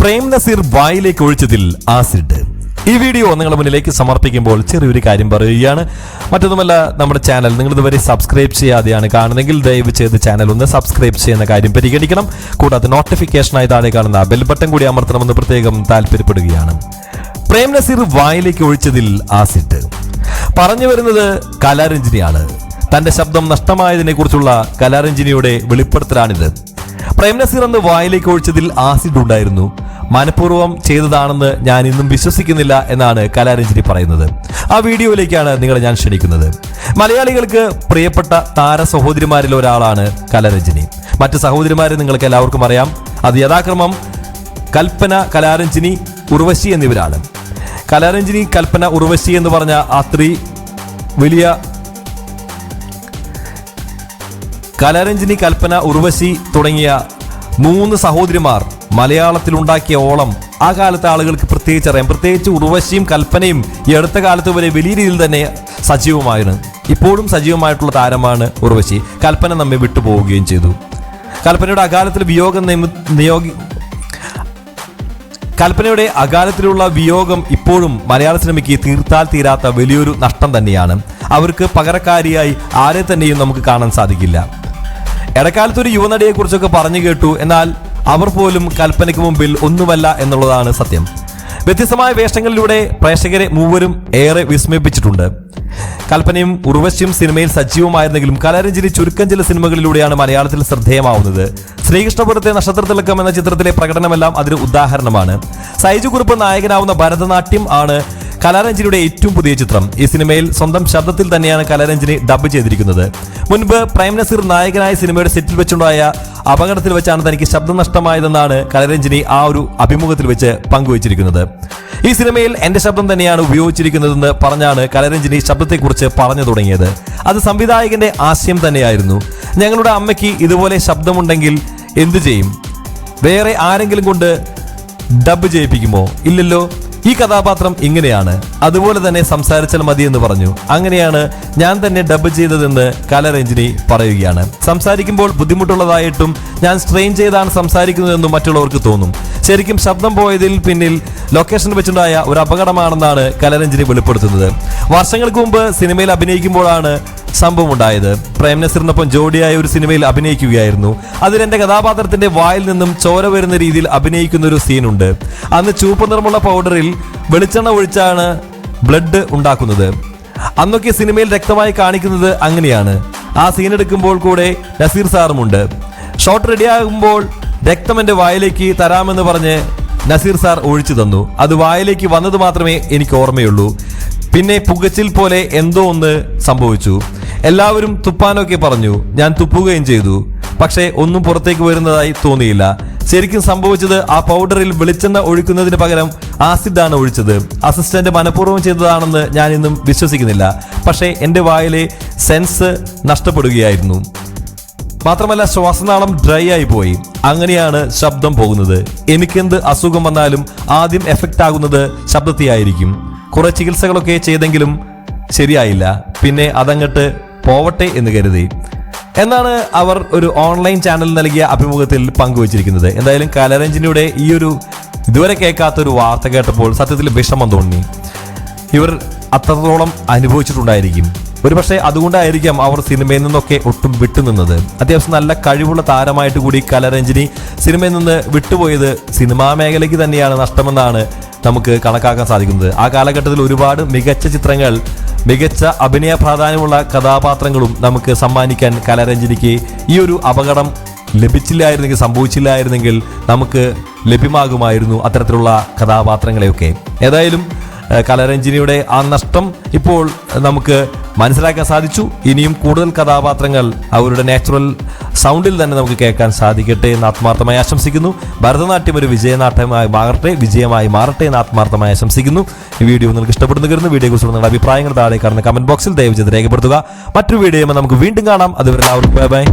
പ്രേം നസീർ വായിലേക്ക് ഒഴിച്ചതിൽ ആസിഡ്. ഈ വീഡിയോ നിങ്ങളുടെ മുന്നിലേക്ക് സമർപ്പിക്കുമ്പോൾ ചെറിയൊരു കാര്യം പറയുകയാണ്. മറ്റൊന്നുമല്ല നമ്മുടെ ചാനൽ നിങ്ങൾ ഇതുവരെ സബ്സ്ക്രൈബ് ചെയ്യാതെയാണ് കാണുന്നെങ്കിൽ ദയവ് ചെയ്ത് ചാനൽ ഒന്ന് സബ്സ്ക്രൈബ് ചെയ്യുന്ന കാര്യം പരിഗണിക്കണം. കൂടാതെ നോട്ടിഫിക്കേഷനായി താഴെ കാണുന്ന ബെൽ ബട്ടൺ കൂടി അമർത്തണമെന്ന് പ്രത്യേകം താല്പര്യപ്പെടുകയാണ്. പ്രേം നസീർ വായിലേക്ക് ഒഴിച്ചതിൽ ആസിഡ്. പറഞ്ഞു വരുന്നത് കലാരഞ്ജിനിയാണ്. തന്റെ ശബ്ദം നഷ്ടമായതിനെ കുറിച്ചുള്ള കലാരഞ്ജിനിയുടെ വെളിപ്പെടുത്തലാണിത്. പ്രേം നസീർ എന്ന് വായിലേക്ക് ഒഴിച്ചതിൽ ആസിഡ് ഉണ്ടായിരുന്നു. മനഃപൂർവം ചെയ്തതാണെന്ന് ഞാൻ ഇന്നും വിശ്വസിക്കുന്നില്ല എന്നാണ് കലാരഞ്ജിനി പറയുന്നത്. ആ വീഡിയോയിലേക്കാണ് നിങ്ങളെ ഞാൻ ക്ഷണിക്കുന്നത്. മലയാളികൾക്ക് പ്രിയപ്പെട്ട താര സഹോദരിമാരിൽ ഒരാളാണ് കലാരഞ്ജിനി. മറ്റ് സഹോദരിമാരെ നിങ്ങൾക്ക് എല്ലാവർക്കും അറിയാം. അത് യഥാക്രമം കൽപ്പന കലാരഞ്ജിനി ഉർവശി എന്നിവരാണ്. കലാരഞ്ജിനി കൽപ്പന ഉർവശി എന്ന് പറഞ്ഞ ആ സ്ത്രീ വലിയ കലാരഞ്ജിനി കൽപ്പന ഉർവശി തുടങ്ങിയ മൂന്ന് സഹോദരിമാർ മലയാളത്തിൽ ഉണ്ടാക്കിയ ഓളം ആ കാലത്തെ ആളുകൾക്ക് പ്രത്യേകിച്ച് അറിയാം. പ്രത്യേകിച്ച് ഉർവശിയും കൽപ്പനയും ഈ അടുത്ത കാലത്ത് വരെ വലിയ രീതിയിൽ തന്നെ സജീവമായിരുന്നു. ഇപ്പോഴും സജീവമായിട്ടുള്ള താരമാണ് ഉർവശി. കൽപ്പന നമ്മെ വിട്ടുപോവുകയും ചെയ്തു. കൽപ്പനയുടെ അകാലത്തിൽ വിയോഗം നിയോഗി കൽപ്പനയുടെ അകാലത്തിലുള്ള വിയോഗം ഇപ്പോഴും മലയാള സിനിമയ്ക്ക് തീർത്താൽ തീരാത്ത വലിയൊരു നഷ്ടം തന്നെയാണ്. അവർക്ക് പകരക്കാരിയായി ആരെ തന്നെയും നമുക്ക് കാണാൻ സാധിക്കില്ല. ഇടക്കാലത്ത് ഒരു യുവനടിയെ കുറിച്ചൊക്കെ പറഞ്ഞു കേട്ടു. എന്നാൽ അവർ പോലും കൽപ്പനയ്ക്ക് മുമ്പിൽ ഒന്നുമല്ല എന്നുള്ളതാണ് സത്യം. വ്യത്യസ്തമായ വേഷങ്ങളിലൂടെ പ്രേക്ഷകരെ മൂവരും ഏറെ വിസ്മയിപ്പിച്ചിട്ടുണ്ട്. കൽപ്പനയും ഉർവശിയും സിനിമയിൽ സജീവമായിരുന്നെങ്കിലും കലാരഞ്ജലി ചുരുക്കം ചില സിനിമകളിലൂടെയാണ് മലയാളത്തിൽ ശ്രദ്ധേയമാവുന്നത്. ശ്രീകൃഷ്ണപുരത്തെ നക്ഷത്രത്തിളക്കം എന്ന ചിത്രത്തിലെ പ്രകടനമെല്ലാം അതിന് ഉദാഹരണമാണ്. സൈജു കുറുപ്പ് നായകനാവുന്ന ഭരതനാട്യം ആണ് കലാരഞ്ജനിയുടെ ഏറ്റവും പുതിയ ചിത്രം. ഈ സിനിമയിൽ സ്വന്തം ശബ്ദത്തിൽ തന്നെയാണ് കലാരഞ്ജനി ഡബ് ചെയ്തിരിക്കുന്നത്. മുൻപ് പ്രേം നസീർ നായകനായ സിനിമയുടെ സെറ്റിൽ വെച്ചുണ്ടായ അപകടത്തിൽ വെച്ചാണ് തനിക്ക് ശബ്ദം നഷ്ടമായതെന്നാണ് കലരഞ്ജിനി ആ ഒരു അഭിമുഖത്തിൽ വെച്ച് പങ്കുവച്ചിരിക്കുന്നത്. ഈ സിനിമയിൽ എന്റെ ശബ്ദം തന്നെയാണ് ഉപയോഗിച്ചിരിക്കുന്നതെന്ന് പറഞ്ഞാണ് കലരഞ്ജിനി ശബ്ദത്തെക്കുറിച്ച് പറഞ്ഞു തുടങ്ങിയത്. അത് സംവിധായകന്റെ ആശയം തന്നെയായിരുന്നു. ഞങ്ങളുടെ അമ്മയ്ക്ക് ഇതുപോലെ ശബ്ദമുണ്ടെങ്കിൽ എന്തു ചെയ്യും? വേറെ ആരെങ്കിലും കൊണ്ട് ഡബ് ചെയ്യിപ്പിക്കുമോ? ഇല്ലല്ലോ. ഈ കഥാപാത്രം ഇങ്ങനെയാണ്. അതുപോലെ തന്നെ സംസാരിച്ചാൽ മതി എന്ന് പറഞ്ഞു. അങ്ങനെയാണ് ഞാൻ തന്നെ ഡബ് ചെയ്തതെന്ന് കലരഞ്ജിനി പറയുകയാണ്. സംസാരിക്കുമ്പോൾ ബുദ്ധിമുട്ടുള്ളതായിട്ടും ഞാൻ സ്ട്രെയിൻ ചെയ്താണ് സംസാരിക്കുന്നതെന്നും മറ്റുള്ളവർക്ക് തോന്നും. ശരിക്കും ശബ്ദം പോയതിൽ പിന്നിൽ ലൊക്കേഷൻ വെച്ചുണ്ടായ ഒരു അപകടമാണെന്നാണ് കലരഞ്ജിനി വെളിപ്പെടുത്തുന്നത്. വർഷങ്ങൾക്ക് മുമ്പ് സിനിമയിൽ അഭിനയിക്കുമ്പോഴാണ് സംഭവം ഉണ്ടായത് പ്രേം നസീറിനൊപ്പം ജോഡിയായ ഒരു സിനിമയിൽ അഭിനയിക്കുകയായിരുന്നു. അതിൽ എന്റെ കഥാപാത്രത്തിന്റെ വായിൽ നിന്നും ചോര വരുന്ന രീതിയിൽ അഭിനയിക്കുന്ന ഒരു സീനുണ്ട്. അന്ന് ചുവപ്പ് നിറമുള്ള പൗഡറിൽ വെളിച്ചെണ്ണ ഒഴിച്ചാണ് ബ്ലഡ് ഉണ്ടാക്കുന്നത്. അന്നൊക്കെ സിനിമയിൽ രക്തമായി കാണിക്കുന്നത് അങ്ങനെയാണ്. ആ സീൻ എടുക്കുമ്പോൾ കൂടെ നസീർ സാറുമുണ്ട്. ഷോട്ട് റെഡിയാകുമ്പോൾ രക്തം എന്റെ വായിലേക്ക് തരാമെന്ന് പറഞ്ഞ് നസീർ സാർ ഒഴിച്ചു തന്നു. അത് വായിലേക്ക് വന്നത് മാത്രമേ എനിക്ക് ഓർമ്മയുള്ളൂ. പിന്നെ പുകച്ചിൽ പോലെ എന്തോ ഒന്ന് സംഭവിച്ചു. എല്ലാവരും തുപ്പാനൊക്കെ പറഞ്ഞു. ഞാൻ തുപ്പുകയും ചെയ്തു. പക്ഷേ ഒന്നും പുറത്തേക്ക് വരുന്നതായി തോന്നിയില്ല. ശരിക്കും സംഭവിച്ചത് ആ പൗഡറിൽ വെളിച്ചെണ്ണ ഒഴിക്കുന്നതിന് പകരം ആസിഡാണ് ഒഴിച്ചത്. അസിസ്റ്റന്റ് മനഃപൂർവം ചെയ്തതാണെന്ന് ഞാൻ ഇന്നും വിശ്വസിക്കുന്നില്ല. പക്ഷേ എന്റെ വായിലെ സെൻസ് നഷ്ടപ്പെടുകയായിരുന്നു. മാത്രമല്ല ശ്വാസനാളം ഡ്രൈ ആയി പോയി. അങ്ങനെയാണ് ശബ്ദം പോകുന്നത്. എനിക്കെന്ത് അസുഖം വന്നാലും ആദ്യം എഫക്റ്റ് ആകുന്നത് ശബ്ദത്തെയായിരിക്കും. കുറെ ചികിത്സകളൊക്കെ ചെയ്തെങ്കിലും ശരിയായില്ല. പിന്നെ അതങ്ങട്ട് പോവട്ടെ എന്ന് കരുതി. എന്നാണ് അവർ ഒരു ഓൺലൈൻ ചാനൽ നൽകിയ അഭിമുഖത്തിൽ പങ്കുവച്ചിരിക്കുന്നത്. എന്തായാലും കലരഞ്ജിനിയുടെ ഈ ഒരു ഇതുവരെ കേൾക്കാത്ത ഒരു വാർത്ത കേട്ടപ്പോൾ സത്യത്തിൽ വിഷമം തോന്നി. ഇവർ അത്രത്തോളം അനുഭവിച്ചിട്ടുണ്ടായിരിക്കും. ഒരുപക്ഷെ അതുകൊണ്ടായിരിക്കാം അവർ സിനിമയിൽ നിന്നൊക്കെ ഒട്ടും വിട്ടുനിന്നത് അത്യാവശ്യം നല്ല കഴിവുള്ള താരമായിട്ട് കൂടി കലരഞ്ജിനി സിനിമയിൽ നിന്ന് വിട്ടുപോയത് സിനിമാ മേഖലയ്ക്ക് തന്നെയാണ് നഷ്ടമെന്നാണ് നമുക്ക് കണക്കാക്കാൻ സാധിക്കുന്നത്. ആ കാലഘട്ടത്തിൽ ഒരുപാട് മികച്ച ചിത്രങ്ങൾ മികച്ച അഭിനയ പ്രാധാന്യമുള്ള കഥാപാത്രങ്ങളും നമുക്ക് സമ്മാനിക്കാൻ കലാരഞ്ജനിക്ക് ഈ ഒരു അപകടം ലഭിച്ചില്ലായിരുന്നെങ്കിൽ സംഭവിച്ചില്ലായിരുന്നെങ്കിൽ നമുക്ക് ലഭ്യമാകുമായിരുന്നു അത്തരത്തിലുള്ള കഥാപാത്രങ്ങളെയൊക്കെ. ഏതായാലും കലാരഞ്ജിനിയുടെ ആ നഷ്ടം ഇപ്പോൾ നമുക്ക് മനസ്സിലാക്കാൻ സാധിച്ചു. ഇനിയും കൂടുതൽ കഥാപാത്രങ്ങൾ അവരുടെ നാച്ചുറൽ സൗണ്ടിൽ തന്നെ നമുക്ക് കേൾക്കാൻ സാധിക്കട്ടെ എന്ന് ആത്മാർത്ഥമായി ആശംസിക്കുന്നു. ഭരതനാട്യം ഒരു വിജയനാട്യമായി മാറട്ടെ വിജയമായി മാറട്ടെ എന്ന് ആത്മാർത്ഥമായി ആശംസിക്കുന്നു. ഈ വീഡിയോ നിങ്ങൾക്ക് ഇഷ്ടപ്പെടുന്നു കരുതുന്നു വീഡിയോ കുറിച്ച് നിങ്ങളുടെ അഭിപ്രായങ്ങൾ താഴെ കാണുന്ന കമന്റ് ബോക്സിൽ ദയവ് ചെയ്ത് രേഖപ്പെടുത്തുക. മറ്റൊരു വീഡിയോ നമുക്ക് വീണ്ടും കാണാം. അതുവരെ ബൈ ബൈ